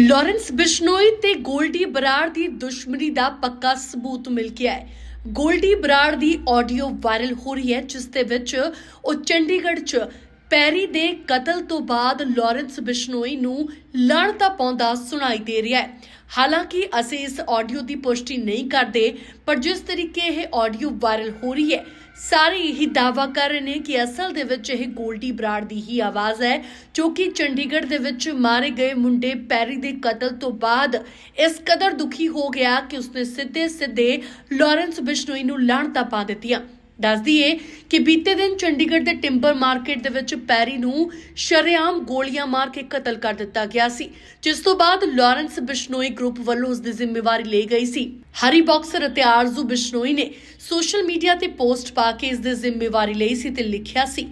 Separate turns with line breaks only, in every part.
Lawrence Bishnoi ਤੇ ਗੋਲਡੀ ਬਰਾੜ ਦੀ ਦੁਸ਼ਮਣੀ ਦਾ ਪੱਕਾ ਸਬੂਤ ਮਿਲ ਗਿਆ ਹੈ। ਗੋਲਡੀ ਬਰਾੜ ਦੀ ਆਡੀਓ ਵਾਇਰਲ ਹੋ ਰਹੀ ਹੈ, ਜਿਸ ਦੇ ਵਿੱਚ ਉਹ ਚੰਡੀਗੜ੍ਹ 'ਚ ਪੈਰੀ ਦੇ ਕਤਲ ਤੋਂ ਬਾਅਦ ਲਾਰੈਂਸ ਬਿਸ਼ਨੋਈ ਨੂੰ ਲੜਤਾ ਪਾਉਂਦਾ ਸੁਣਾਈ ਦੇ ਰਿਹਾ ਹੈ। ਹਾਲਾਂਕਿ ਅਸੀਂ ਇਸ ਆਡੀਓ ਦੀ ਪੁਸ਼ਟੀ ਨਹੀਂ ਕਰਦੇ, ਪਰ ਜਿਸ ਤਰੀਕੇ ਇਹ ਆਡੀਓ ਵਾਇਰਲ ਹੋ ਰਹੀ ਹੈ ਸਾਰੇ ਇਹੀ ਦਾਵਾ ਕਰ ਰਹੇ ਨੇ ਕਿ ਅਸਲ ਦੇ ਵਿੱਚ ਇਹ ਗੋਲਡੀ ਬਰਾੜ ਦੀ ਹੀ ਆਵਾਜ਼ ਹੈ, ਜੋ ਕਿ ਚੰਡੀਗੜ੍ਹ ਦੇ ਵਿੱਚ ਮਾਰੇ ਗਏ ਮੁੰਡੇ ਪੈਰੀ ਦੇ ਕਤਲ ਤੋਂ ਬਾਅਦ ਇਸ ਕਦਰ ਦੁਖੀ ਹੋ ਗਿਆ ਕਿ ਉਸਨੇ ਸਿੱਧੇ ਸਿੱਧੇ ਲਾਰੈਂਸ ਬਿਸ਼ਨੋਈ ਨੂੰ ਲਾਹਣਤਾਂ ਪਾ ਦਿੱਤੀਆਂ। ਦੱਸਦੀ ਏ ਕਿ ਬੀਤੇ ਦਿਨ ਚੰਡੀਗੜ੍ਹ ਦੇ ਟਿੰਬਰ ਮਾਰਕੀਟ ਦੇ ਵਿੱਚ ਪੈਰੀ ਨੂੰ ਸ਼ਰੇਆਮ ਗੋਲੀਆਂ ਮਾਰ ਕੇ ਕਤਲ ਕਰ ਦਿੱਤਾ ਗਿਆ ਸੀ, ਜਿਸ ਤੋਂ ਬਾਅਦ ਲਾਰੈਂਸ ਬਿਸ਼ਨੋਈ ਗਰੁੱਪ ਵੱਲੋਂ ਉਸ ਦੀ ਜ਼ਿੰਮੇਵਾਰੀ ਲਈ ਗਈ ਸੀ। ਹਰੀ ਬਾਕਸਰ ਅਤੇ ਆਰਜ਼ੂ ਬਿਸ਼ਨੋਈ ਨੇ ਸੋਸ਼ਲ ਮੀਡੀਆ ਤੇ ਪੋਸਟ ਪਾ ਕੇ ਇਸ ਦੀ ਜ਼ਿੰਮੇਵਾਰੀ ਲਈ ਸੀ ਤੇ ਲਿਖਿਆ ਸੀ,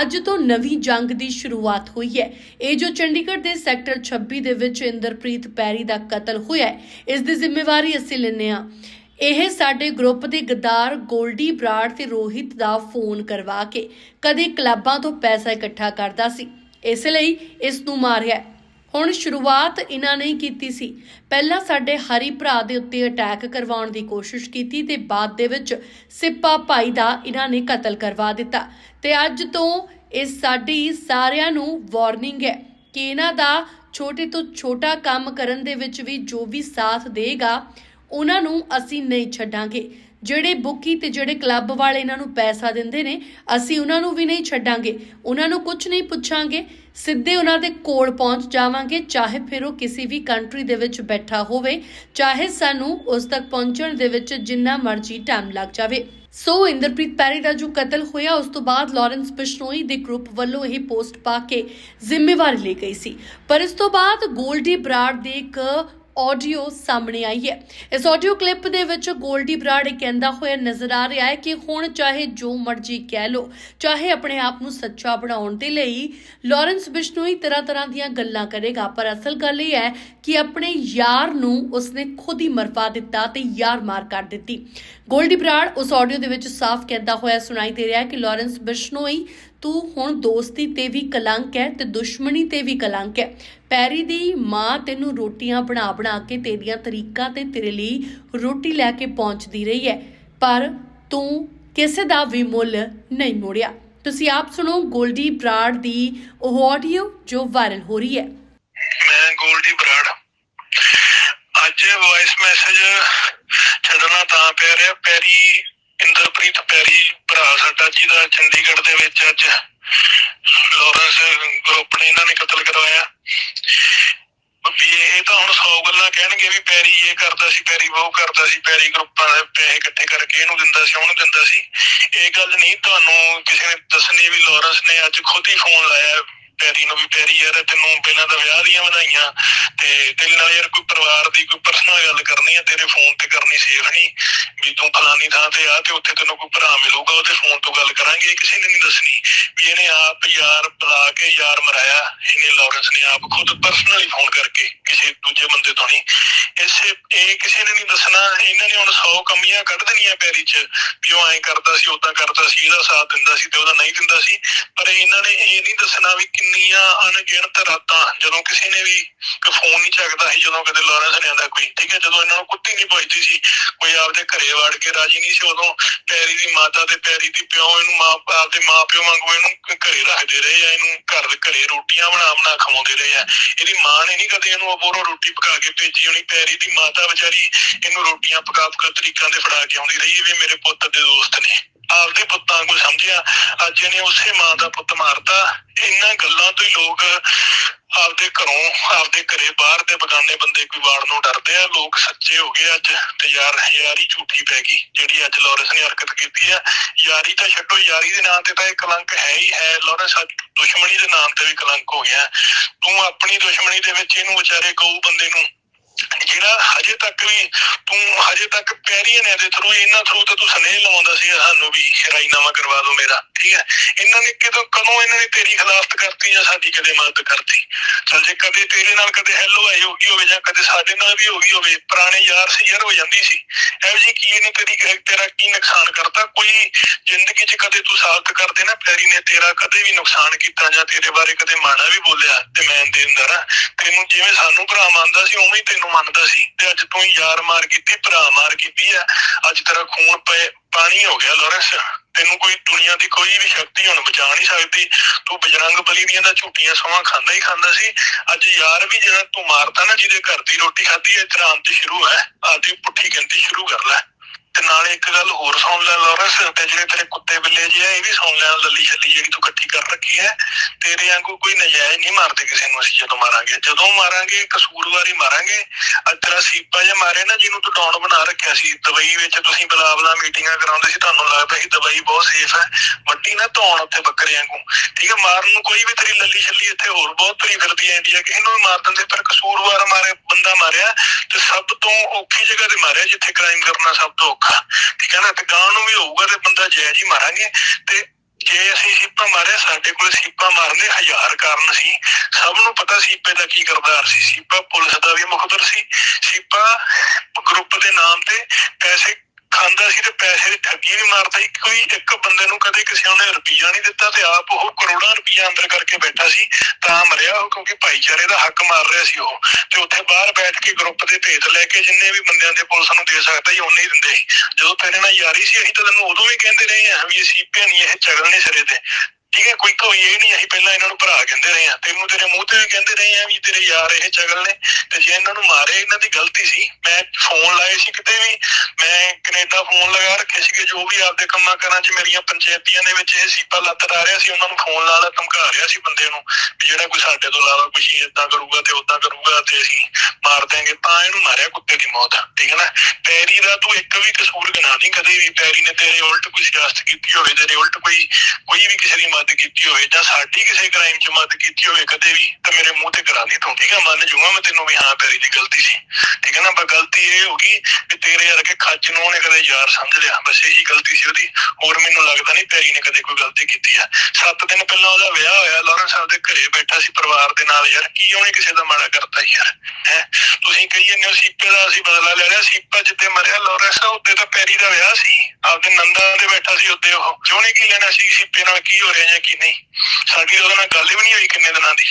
ਅੱਜ ਤੋਂ ਨਵੀਂ ਜੰਗ ਦੀ ਸ਼ੁਰੂਆਤ ਹੋਈ ਹੈ। ਇਹ ਜੋ ਚੰਡੀਗੜ੍ਹ ਦੇ ਸੈਕਟਰ 26 ਦੇ ਵਿੱਚ ਇੰਦਰਪ੍ਰੀਤ ਪੈਰੀ ਦਾ ਕਤਲ ਹੋਇਆ ਹੈ ਇਸ ਦੀ ਜ਼ਿੰਮੇਵਾਰੀ ਅਸੀਂ ਲੈਂਦੇ ਹਾਂ। ਇਹ ਸਾਡੇ ਗਰੁੱਪ ਦੇ ਗਦਾਰ ਗੋਲਡੀ ਬਰਾੜ ਤੇ ਰੋਹਿਤ ਦਾ ਫੋਨ ਕਰਵਾ ਕੇ ਕਦੇ ਕਲੱਬਾਂ ਤੋਂ ਪੈਸਾ ਇਕੱਠਾ ਕਰਦਾ ਸੀ। ਇਸ ਲਈ ਇਸ ਨੂੰ ਮਾਰਿਆ। ਹੁਣ ਸ਼ੁਰੂਆਤ ਇਹਨਾਂ ਨੇ ਕੀਤੀ ਸੀ। ਪਹਿਲਾਂ ਸਾਡੇ ਹਰੀ ਭਰਾ ਦੇ ਉੱਤੇ ਅਟੈਕ ਕਰਵਾਉਣ ਦੀ ਕੋਸ਼ਿਸ਼ ਕੀਤੀ ਤੇ ਬਾਅਦ ਦੇ ਵਿੱਚ ਸਿੱਪਾ ਭਾਈ ਦਾ ਇਹਨਾਂ ਨੇ ਕਤਲ ਕਰਵਾ ਦਿੱਤਾ। ਤੇ ਅੱਜ ਤੋਂ ਇਹ ਸਾਡੀ ਸਾਰਿਆਂ ਨੂੰ ਵਾਰਨਿੰਗ ਹੈ ਕਿ ਇਹਨਾਂ ਦਾ ਛੋਟੇ ਤੋਂ ਛੋਟਾ ਕੰਮ ਕਰਨ ਦੇ ਵਿੱਚ ਵੀ ਜੋ ਵੀ ਸਾਥ ਦੇਗਾ ਉਹਨਾਂ ਨੂੰ ਅਸੀਂ ਨਹੀਂ ਛੱਡਾਂਗੇ। ਜਿਹੜੇ ਬੁੱਕੀ ਤੇ ਜਿਹੜੇ ਕਲੱਬ ਵਾਲੇ ਇਹਨਾਂ ਨੂੰ ਪੈਸਾ ਦਿੰਦੇ ਨੇ, ਅਸੀਂ ਉਹਨਾਂ ਨੂੰ ਵੀ ਨਹੀਂ ਛੱਡਾਂਗੇ। ਉਹਨਾਂ ਨੂੰ ਕੁਝ ਨਹੀਂ ਪੁੱਛਾਂਗੇ। ਸਿੱਧੇ ਉਹਨਾਂ ਦੇ ਕੋਲ ਪਹੁੰਚ ਜਾਵਾਂਗੇ, ਚਾਹੇ ਫਿਰ ਉਹ ਕਿਸੇ ਵੀ ਕੰਟਰੀ ਦੇ ਵਿੱਚ ਬੈਠਾ ਹੋਵੇ, ਚਾਹੇ ਸਾਨੂੰ ਉਸ ਤੱਕ ਪਹੁੰਚਣ ਦੇ ਵਿੱਚ ਜਿੰਨਾ ਮਰਜ਼ੀ ਟਾਈਮ ਲੱਗ ਜਾਵੇ। ਸੋ ਇੰਦਰਪ੍ਰੀਤ ਪੈਰੀ ਦਾ ਜੋ ਕਤਲ ਹੋਇਆ, ਉਸ ਤੋਂ ਬਾਅਦ ਲਾਰੈਂਸ ਬਿਸ਼ਨੋਈ ਦੇ ਗਰੁੱਪ ਵੱਲੋਂ ਇਹ ਪੋਸਟ ਪਾ ਕੇ ਜ਼ਿੰਮੇਵਾਰੀ ਲਈ ਗਈ ਸੀ। ਪਰ ਇਸ ਤੋਂ ਬਾਅਦ ਗੋਲਡੀ ਬਰਾੜ ਦੇ ਇੱਕ ਆਡੀਓ ਸਾਹਮਣੇ ਆਈ ਹੈ। ਇਸ ਆਡੀਓ ਕਲਿੱਪ ਦੇ ਵਿੱਚ ਗੋਲਡੀ ਬਰਾੜ ਇਹ ਕਹਿੰਦਾ ਹੋਇਆ ਨਜ਼ਰ ਆ ਰਿਹਾ ਹੈ ਕਿ ਹੁਣ ਚਾਹੇ ਜੋ ਮਰਜ਼ੀ ਕਹਿ ਲੋ ਚਾਹੇ ਆਪਣੇ ਆਪ ਨੂੰ ਸੱਚਾ ਬਣਾਉਣ ਦੇ ਲਈ, ਲਾਰੈਂਸ ਬਿਸ਼ਨੋਈ ਤਰ੍ਹਾਂ ਤਰ੍ਹਾਂ ਦੀਆਂ ਗੱਲਾਂ ਕਰੇਗਾ। ਪਰ ਅਸਲ ਗੱਲ ਇਹ ਹੈ ਕਿ ਆਪਣੇ ਯਾਰ ਨੂੰ ਉਸਨੇ ਖੁਦ ਹੀ ਮਰਵਾ ਦਿੱਤਾ ਤੇ ਯਾਰ ਮਾਰ ਕਰ ਦਿੱਤੀ। ਗੋਲਡੀ ਬਰਾੜ ਉਸ ਆਡੀਓ ਦੇ ਵਿੱਚ ਸਾਫ਼ ਕਹਿੰਦਾ ਹੋਇਆ ਸੁਣਾਈ ਦੇ ਰਿਹਾ ਹੈ ਕਿ ਲਾਰੈਂਸ ਬਿਸ਼ਨੋਈ ਤੂੰ ਹੁਣ ਦੋਸਤੀ ਤੇ ਵੀ ਕਲੰਕ ਹੈ ਤੇ ਦੁਸ਼ਮਣੀ ਤੇ ਵੀ ਕਲੰਕ ਹੈ। ਪੈਰੀ ਦੀ ਮਾਂ ਤੈਨੂੰ ਰੋਟੀਆਂ ਬਣਾ ਬਣਾ ਕੇ ਤੇਰੀਆਂ ਤਰੀਕਾਂ ਤੇ ਤੇਰੇ ਲਈ ਰੋਟੀ ਲੈ ਕੇ ਪਹੁੰਚਦੀ ਰਹੀ ਹੈ, ਪਰ ਤੂੰ ਕਿਸੇ ਦਾ ਵੀ ਮੁੱਲ ਨਹੀਂ ਮੋੜਿਆ। ਤੁਸੀਂ ਆਪ ਸੁਣੋ ਗੋਲਡੀ ਬਰਾੜ ਦੀ ਉਹ ਆਡੀਓ ਜੋ ਵਾਇਰਲ ਹੋ ਰਹੀ ਹੈ।
ਮੈਂ ਗੋਲਡੀ ਬਰਾੜ। ਅੱਜ ਵੌਇਸ ਮੈਸੇਜ ਛੱਡਣਾ ਤਾਂ ਪੈ ਰਿਹਾ, ਪੈਰੀ ਇੰਦਰਪ੍ਰੀਤ ਪੈਰੀ ਭਰਾ ਸਾਡਾ, ਜਿਹਦਾ ਚੰਡੀਗੜ੍ਹ ਦੇ ਵਿੱਚ ਅੱਜ ਲਾਰੈਂਸ ਗਰੁੱਪ ਨੇ ਇਹਨਾਂ ਨੇ ਕਤਲ ਕਰਵਾਇਆ। ਵੀ ਇਹ ਤਾਂ ਹੁਣ 100 ਗੱਲਾਂ ਕਹਿਣਗੇ ਵੀ ਪੈਰੀ ਇਹ ਕਰਦਾ ਸੀ, ਪੈਰੀ ਉਹ ਕਰਦਾ ਸੀ, ਪੈਰੀ ਗਰੁੱਪਾਂ ਦੇ ਪੈਸੇ ਇਕੱਠੇ ਕਰਕੇ ਇਹਨੂੰ ਦਿੰਦਾ ਸੀ, ਉਹਨੂੰ ਦਿੰਦਾ ਸੀ। ਇਹ ਗੱਲ ਨਹੀਂ, ਤੁਹਾਨੂੰ ਕਿਸੇ ਨੇ ਦੱਸਣੀ ਵੀ ਲਾਰੈਂਸ ਨੇ ਅੱਜ ਖੁਦ ਹੀ ਫੋਨ ਲਾਇਆ। ਪੈਰੀ ਨੂੰ ਵੀ ਪੈਰੀ ਯਾਰ ਤੈਨੂੰ ਪਹਿਲਾਂ ਤਾਂ ਵਿਆਹ ਦੀਆਂ ਵਧਾਈਆਂ। ਤੇ ਤੇਰੇ ਨਾਲ ਯਾਰ ਕੋਈ ਪਰਿਵਾਰ ਦੀ, ਕੋਈ ਪਰਸਨਲ ਗੱਲ ਕਰਨੀ ਆ, ਤੇਰੇ ਫੋਨ ਤੇ ਕਰਨੀ ਸੇਫ ਨਹੀਂ। ਵੀ ਤੂੰ ਫਲਾਨੀ ਥਾਂ ਤੇ ਆ ਤੇ ਉੱਥੇ ਤੈਨੂੰ ਕੋਈ ਭਰਾ ਮਿਲੂਗਾ, ਉਹਦੇ ਫੋਨ ਤੋਂ ਗੱਲ ਕਰਾਂਗੇ ਕਿਸੇ ਨੇ ਨਹੀਂ ਦੱਸਣੀ। ਵੀ ਇਹਨੇ ਆਪ ਯਾਰ ਬੁਲਾ ਕੇ ਯਾਰ ਮਰਾਇਆ, ਇਹਨੇ ਲਾਰੈਂਸ ਨੇ ਆਪ ਖੁਦ ਪਰਸਨਲੀ ਫੋਨ ਕਰਕੇ। ਕਿਸੇ ਦੂਜੇ ਬੰਦੇ ਤੋਂ ਨਹੀਂ। ਇਸੇ, ਇਹ ਕਿਸੇ ਨੇ ਨਹੀਂ ਦੱਸਣਾ, ਇਹਨਾਂ ਨੇ ਹੁਣ 100 ਕਮੀਆਂ ਕੱਢ ਦੇਣੀਆਂ ਪੈਰੀ 'ਚ, ਵੀ ਉਹ ਐਂ ਕਰਦਾ ਸੀ ਉਦਾਂ ਕਰਦਾ ਸੀ, ਇਹਦਾ ਸਾਥ ਦਿੰਦਾ ਸੀ ਤੇ ਉਹਦਾ ਨਹੀਂ ਦਿੰਦਾ ਸੀ। ਪਰ ਇਹਨਾਂ ਨੇ ਇਹ ਨਹੀਂ ਦੱਸਣਾ ਵੀ ਕਿੰਨੀਆਂ ਅਣਗਿਣਤ ਰਾਤਾਂ, ਜਦੋਂ ਕਿਸੇ ਨੇ ਵੀ ਫੋਨ ਨਹੀਂ ਚੱਕਦਾ ਸੀ, ਜਦੋਂ ਕਦੇ ਲਾਰੈਂਸ ਨੇ ਆਂਦਾ ਕੋਈ, ਠੀਕ ਹੈ? ਜਦੋਂ ਇਹਨਾਂ ਨੂੰ ਕੁੱਤੀ ਨਹੀਂ ਪੁੱਛਦੀ ਸੀ, ਕੋਈ ਆਪਦੇ ਘਰੇ ਵੜ ਕੇ ਰਾਜੀ ਨਹੀਂ ਸੀ, ਉਦੋਂ ਪੈਰੀ ਦੀ ਮਾਤਾ ਤੇ ਪੈਰੀ ਦੀ ਪਿਓ ਇਹਨੂੰ ਮਾਂ, ਆਪਦੇ ਮਾਂ ਪਿਓ ਵਾਂਗੂ ਇਹਨੂੰ ਘਰੇ ਰੱਖਦੇ ਰਹੇ ਆ, ਇਹਨੂੰ ਘਰ ਦੇ ਘਰੇ ਰੋਟੀਆਂ ਬਣਾ ਬਣਾ ਖਵਾਉਂਦੇ ਰਹੇ ਆ। ਇਹਦੀ ਮਾਂ ਨੇ ਨਹੀਂ ਕਦੇ ਇਹਨੂੰ ਬੋਰੋਂ ਰੋਟੀ ਪਕਾ ਕੇ ਭੇਜੀ ਹੋਣੀ ਪੈਰੀ ਦੀ ਮਾਤਾ ਵਿਚਾਰੀ ਇਹਨੂੰ ਰੋਟੀਆਂ ਪਕਾ ਪਕਾ ਤਰੀਕਾਂ ਦੇ ਫੜਾ ਕੇ ਆਉਂਦੀ ਰਹੀ ਵੀ ਮੇਰੇ ਪੁੱਤ ਦੇ ਦੋਸਤ ਨੇ। ਆਪਦੇ ਪੁੱਤਾਂ ਨੂੰ ਸਮਝਿਆ, ਅੱਜ ਇਹਨੇ ਉਸੇ ਮਾਂ ਦਾ ਪੁੱਤ ਮਾਰਤਾ। ਇਹਨਾਂ ਗੱਲਾਂ ਤੋਂ ਹੀ ਲੋਕ ਆਪਦੇ ਘਰੋਂ, ਆਪਦੇ ਘਰੇ ਬਾਹਰ ਦੇ ਬਗਾਨੇ ਬੰਦੇ ਕੋਈ ਵਾੜ ਨੂੰ ਡਰਦੇ ਆ, ਲੋਕ ਸੱਚੇ ਹੋ ਗਏ ਅੱਜ ਤੇ ਯਾਰ, ਯਾਰੀ ਝੂਠੀ ਪੈ ਗਈ, ਜਿਹੜੀ ਅੱਜ ਲਾਰੈਂਸ ਨੇ ਹਰਕਤ ਕੀਤੀ ਆ। ਯਾਰੀ ਤਾਂ ਛੱਡੋ, ਯਾਰੀ ਦੇ ਨਾਂ ਤੇ ਤਾਂ ਇਹ ਕਲੰਕ ਹੈ ਹੀ ਹੈ। ਲਾਰੈਂਸ ਅੱਜ ਦੁਸ਼ਮਣੀ ਦੇ ਨਾਂ ਤੇ ਵੀ ਕਲੰਕ ਹੋ ਗਿਆ। ਤੂੰ ਆਪਣੀ ਦੁਸ਼ਮਣੀ ਦੇ ਵਿੱਚ ਇਹਨੂੰ ਵਿਚਾਰੇ ਗਊ ਬੰਦੇ ਨੂੰ ਜਿਹੜਾ ਹਜੇ ਤੱਕ ਵੀ ਤੂੰ ਹਜੇ ਤੱਕ ਪੈਰੀਆਂ ਨੇ ਦੇ ਥਰੂ ਇਹਨਾਂ ਥਰੂ ਤੇ ਤੂੰ ਸੁਨੇਹ ਲਵਾਉਂਦਾ ਸੀ, ਸਾਨੂੰ ਵੀ ਰਾਜੀਨਾਮਾ ਕਰਵਾ ਦਿਓ ਮੇਰਾ, ਠੀਕ ਹੈ? ਇਹਨਾਂ ਨੇ ਕਿਦੋਂ, ਕਦੋਂ ਇਹਨਾਂ ਨੇ ਤੇਰੀ ਖਿਲਾਫਤ ਕਰਤੀ ਜਾਂ ਸਾਡੀ ਕਦੇ ਮਦਦ ਕਰਤੀ? ਚਲ ਜੇ ਕਦੇ ਤੇਰੇ ਨਾਲ ਕਦੇ ਹੈਲੋ ਆਈ ਹੋ ਹੋਵੇ ਜਾਂ ਕਦੇ ਸਾਡੇ ਨਾਲ ਵੀ ਹੋ ਹੋਵੇ, ਪੁਰਾਣੇ ਯਾਰ ਸੀ, ਯਾਰ ਹੋ ਜਾਂਦੀ ਸੀ। ਇਹੋ ਜੀ ਕੀ ਇਹਨੇ ਤੇਰੀ ਤੇਰਾ ਕੀ ਨੁਕਸਾਨ ਕਰਤਾ? ਕੋਈ ਜ਼ਿੰਦਗੀ 'ਚ ਕਦੇ ਤੂੰ ਸਾਥ ਕਰਦੇ ਨਾ ਪੈਰੀ ਨੇ ਤੇਰਾ ਕਦੇ ਵੀ ਨੁਕਸਾਨ ਕੀਤਾ ਜਾਂ ਤੇਰੇ ਬਾਰੇ ਕਦੇ ਮਾੜਾ ਵੀ ਬੋਲਿਆ ਤੇ ਮੈਂ ਦੇ ਦਿੰਦਾ ਤੈਨੂੰ ਜਿਵੇਂ ਸਾਨੂੰ ਭਰਾ ਮੰਨਦਾ ਸੀ, ਉਵੇਂ ਹੀ ਤੈਨੂੰ ਮੰਨਦਾ ਸੀ ਤੇ ਅੱਜ ਤੂੰ ਯਾਰ ਮਾਰ ਕੀਤੀ, ਭਰਾ ਮਾਰ ਕੀਤੀ ਆ। ਅੱਜ ਤੇਰਾ ਖੂਨ ਪਏ, ਪਾਣੀ ਹੋ ਗਿਆ ਲੋਰੈਂਸ। ਤੈਨੂੰ ਕੋਈ ਦੁਨੀਆ ਦੀ ਕੋਈ ਵੀ ਸ਼ਕਤੀ ਹੁਣ ਬਚਾ ਨਹੀਂ ਸਕਦੀ। ਤੂੰ ਬਜਰੰਗ ਬਲੀ ਦੀਆਂ ਦਾ ਝੂਠੀਆਂ ਸੋਹਾਂ ਖਾਂਦਾ ਹੀ ਖਾਂਦਾ ਸੀ। ਅੱਜ ਯਾਰ ਵੀ ਜਿਹੜਾ ਤੂੰ ਮਾਰਦਾ ਨਾ, ਜਿਹਦੇ ਘਰ ਦੀ ਰੋਟੀ ਖਾਧੀ ਹੈ ਇਤਰਾਮ ਤੇ ਸ਼ੁਰੂ ਹੈ। ਆਦੀ ਪੁੱਠੀ ਗਿਣਤੀ ਸ਼ੁਰੂ ਕਰ ਲੈ। ਤੇ ਨਾਲੇ ਇੱਕ ਗੱਲ ਹੋਰ ਸੁਣ ਲੈ ਲੋਰੈਂਸ, ਤੇ ਜਿਹੜੇ ਤੇਰੇ ਕੁੱਤੇ ਬਿੱਲੇ ਜਿਹੇ ਆ, ਇਹ ਵੀ ਸੁਣ ਲੈ ਲੱਲੀ ਛੱਲੀ ਜਿਹੜੀ ਤੂੰ ਇਕੱਠੀ ਕਰ ਰੱਖੀ ਹੈ। ਤੇਰੇ ਵਾਂਗੂ ਕੋਈ ਨਜਾਇਜ਼ ਨਹੀਂ ਮਾਰਦੇ ਕਿਸੇ ਨੂੰ ਅਸੀਂ ਜਦੋਂ ਮਾਰਾਂਗੇ। ਜਦੋਂ ਮਾਰਾਂਗੇ, ਕਸੂਰਵਾਰੀ ਮਾਰਾਂਗੇ ਅੱਜ ਤੇਰਾ ਸੀਪਾ ਜਿਹਾ ਮਾਰੇ ਨਾ ਜਿਹਨੂੰ ਤੂੰ ਡਾਉਨ ਬਣਾ ਰੱਖਿਆ ਸੀ। ਦੁਬਈ ਵਿੱਚ ਤੁਸੀਂ ਬਲਾ ਮੀਟਿੰਗਾਂ ਕਰਾਉਂਦੇ ਸੀ, ਤੁਹਾਨੂੰ ਲੱਗਦਾ ਸੀ ਦੁਬਈ ਬਹੁਤ ਸੇਫ ਹੈ। ਵੱਡੀ ਨਾ ਧੌਣ ਉੱਥੇ ਬੱਕਰੇ ਵਾਂਗੂ। ਠੀਕ ਹੈ, ਮਾਰਨ ਨੂੰ ਕੋਈ ਵੀ ਤੇਰੀ ਲੱਲੀ ਛੱਲੀ ਇੱਥੇ ਹੋਰ ਬਹੁਤ ਤੁਰੀ ਫਿਰਦੀ ਹੈ ਕਿਸੇ ਨੂੰ ਵੀ ਮਾਰ ਦਿੰਦੇ, ਪਰ ਕਸੂਰਵਾਰ ਮਾਰੇ, ਬੰਦਾ ਮਾਰਿਆ ਤੇ ਸਭ ਤੋਂ ਔਖੀ ਜਗ੍ਹਾ ਤੇ ਮਾਰਿਆ, ਜਿੱਥੇ ਕ੍ਰਾਈਮ ਕਰਨਾ ਸਭ ਤੋਂ ਔਖਾ। ਠੀਕ ਹੈ ਨਾ ਤੇ ਗਾਂ ਨੂੰ ਵੀ ਹੋਊਗਾ ਤੇ ਬੰਦਾ ਜਾਇਜ਼ ਹੀ ਮਾਰਾਂਗੇ। ਤੇ ਜੇ ਅਸੀਂ ਸੀਪਾ ਮਾਰਿਆ, ਸਾਡੇ ਕੋਲ ਸੀਪਾ ਮਾਰਨੇ ਹਜ਼ਾਰ ਕਾਰਨ ਸੀ। ਸਭ ਨੂੰ ਪਤਾ ਸੀਪੇ ਦਾ ਕੀ ਕਰਦਾਰ ਸੀ। ਸੀਪਾ ਪੁਲਿਸ ਦਾ ਵੀ ਮੁਖਬਰ ਸੀ। ਸੀਪਾ ਗਰੁੱਪ ਦੇ ਨਾਮ ਤੇ ਪੈਸੇ ਖਾਂਦਾ ਸੀ ਤੇ ਪੈਸੇ ਦੀ ਠੱਗੀ ਵੀ ਮਾਰਦਾ ਸੀ। ਕੋਈ ਇੱਕ ਬੰਦੇ ਨੂੰ ਕਦੇ ਕਿਸੇ ਨੇ ਰੁਪਈਆ ਨਹੀਂ ਦਿੱਤਾ ਤੇ ਆਪ ਉਹ ਕਰੋੜਾਂ ਰੁਪਈਆ ਅੰਦਰ ਕਰਕੇ ਬੈਠਾ ਸੀ, ਤਾਂ ਮਰਿਆ ਉਹ ਕਿਉਂਕਿ ਭਾਈਚਾਰੇ ਦਾ ਹੱਕ ਮਾਰ ਰਿਹਾ ਸੀ ਉਹ। ਤੇ ਉੱਥੇ ਬਾਹਰ ਬੈਠ ਕੇ ਗਰੁੱਪ ਦੇ ਭੇਤ ਲੈ ਕੇ ਜਿੰਨੇ ਵੀ ਬੰਦਿਆਂ ਦੇ ਪੁਲਿਸ ਨੂੰ ਦੇ ਸਕਦਾ ਸੀ, ਉਹਨੇ ਹੀ ਦਿੰਦੇ ਸੀ। ਜਦੋਂ ਤੇਰੇ ਨਾਲ ਯਾਰੀ ਸੀ, ਅਸੀਂ ਤਾਂ ਤੈਨੂੰ ਉਦੋਂ ਵੀ ਕਹਿੰਦੇ ਰਹੇ ਹਾਂ ਵੀ ਇਹ ਸੀਪੇ ਨਹੀਂ ਇਹ ਚਗਲ ਨਹੀਂ ਸਿਰੇ ਤੇ। ਠੀਕ ਹੈ, ਕੋਈ ਕੋਈ ਇਹ ਨਹੀਂ, ਅਸੀਂ ਪਹਿਲਾਂ ਇਹਨਾਂ ਨੂੰ ਭਰਾ ਕਹਿੰਦੇ ਰਹੇ ਹਾਂ। ਤੈਨੂੰ ਤੇਰੇ ਮੂੰਹ ਤੇ ਵੀ ਕਹਿੰਦੇ ਰਹੇ ਹਾਂ ਵੀ ਤੇਰੇ ਯਾਰ ਇਹ ਚਗਲ ਨੇ, ਤੇ ਜੇ ਇਹਨਾਂ ਨੂੰ ਮਾਰੇ, ਇਹਨਾਂ ਦੀ ਗਲਤੀ ਸੀ। ਮੈਂ ਫੋਨ ਲਾਏ ਸੀ ਕਿਤੇ ਵੀ, ਮੈਂ ਕੈਨੇਡਾ ਫੋਨ ਲਗਾ ਰੱਖੇ ਸੀਗੇ, ਜੋ ਵੀ ਆਪਦੇ ਕੰਮਾਂ ਕਰਾਂ 'ਚ ਮੇਰੀਆਂ ਪੰਚਾਇਤੀਆਂ ਦੇ ਵਿੱਚ ਇਹ ਸੀਪਾ ਲੱਤ ਆ ਰਿਹਾ ਸੀ, ਉਹਨਾਂ ਨੂੰ ਫੋਨ ਲਾ ਲਾ, ਧਮਕਾ ਰਿਹਾ ਸੀ ਬੰਦੇ ਨੂੰ ਵੀ ਜਿਹੜਾ ਕੋਈ ਸਾਡੇ ਤੋਂ ਇਲਾਵਾ ਕੁਛ ਏਦਾਂ ਕਰੂਗਾ ਤੇ ਉਦਾਂ ਕਰੂਗਾ ਤੇ ਅਸੀਂ ਮਾਰ ਤਾਂ ਇਹਨੂੰ ਮਾਰਿਆ, ਕੁੱਤੇ ਦੀ ਮੌਤ ਠੀਕ ਹੈ ਨਾ? ਪੈਰੀ ਦਾ ਤੂੰ ਇੱਕ ਵੀ ਕਸੂਰ ਗਿਣਾ ਨਹੀਂ, ਕਦੇ ਵੀ ਪੈਰੀ ਨੇ ਤੇਰੇ ਉਲਟ ਕੋਈ ਸਿਆਸਤ ਕੀਤੀ ਹੋਵੇ, ਤੇਰੇ ਉਲਟ ਕੋਈ ਕੋਈ ਵੀ ਕਿਸੇ ਦੀ ਮਦਦ ਕੀਤੀ ਹੋਵੇ, ਜਾਂ ਸਾਡੀ ਕਿਸੇ ਕ੍ਰਾਈਮ 'ਚ ਮਦਦ ਕੀਤੀ ਹੋਵੇ ਕਦੇ ਵੀ, ਤਾਂ ਮੇਰੇ ਮੂੰਹ ਤੇ ਕਰਾ ਦੇ ਤੂੰ, ਠੀਕ ਹੈ? ਮੰਨ ਜੂਗਾ ਮੈਂ ਤੈਨੂੰ ਵੀ ਹਾਂ ਪੈਰੀ ਦੀ ਗਲਤੀ ਸੀ, ਠੀਕ ਹੈ ਨਾ? ਪਰ ਗਲਤੀ ਇਹ ਹੋ ਗਈ ਕਿ ਤੇਰੇ ਵਰਗੇ ਖੱਚ ਨੂੰ ਉਹਨੇ ਕਦੇ ਯਾਰ ਸਮਝ ਲਿਆ, ਬਸ ਇਹੀ ਗਲਤੀ ਸੀ ਉਹਦੀ। ਹੋਰ ਮੈਨੂੰ ਲੱਗਦਾ ਨਹੀਂ ਪੈਰੀ ਨੇ ਕਦੇ ਕੋਈ ਗਲਤੀ ਕੀਤੀ ਆ। ਸੱਤ ਦਿਨ ਪਹਿਲਾਂ ਉਹਦਾ ਵਿਆਹ ਹੋਇਆ, ਲਾਰੈਂਸ ਸਾਹਿਬ ਦੇ ਘਰੇ ਬੈਠਾ ਸੀ ਪਰਿਵਾਰ ਦੇ ਨਾਲ, ਯਾਰ, ਕੀ ਉਹਨੇ ਕਿਸੇ ਦਾ ਮਾੜਾ ਕਰਤਾ ਯਾਰ, ਹੈ? ਤੁਸੀਂ ਕਈ ਜਾਂਦੇ ਹੋ ਸੀਪੇ ਦਾ ਅਸੀਂ ਬਦਲਾ ਲੈ ਲਿਆ, ਸੀਪਾ ਜਿੱਤੇ ਮਰਿਆ, ਲਾਰੈਂਸ ਉੱਤੇ ਤਾਂ ਪੈਰੀ ਦਾ ਵਿਆਹ ਸੀ। ਆਪਦੇ ਨੰਦਾ ਦੇ ਬੈਠਾ ਸੀ ਉੱਤੇ ਉਹ। ਕਿਉਂ ਕੀ ਲੈਣਾ ਸੀ, ਸੀਪੇ ਨਾਲ ਕੀ ਹੋ ਰਿਹਾ ਜਾਂ ਕੀ ਨਹੀਂ? ਸਾਡੀ ਉਹਦੇ ਨਾਲ ਗੱਲ ਵੀ ਨਹੀਂ ਹੋਈ ਕਿੰਨੇ ਦਿਨਾਂ ਦੀ।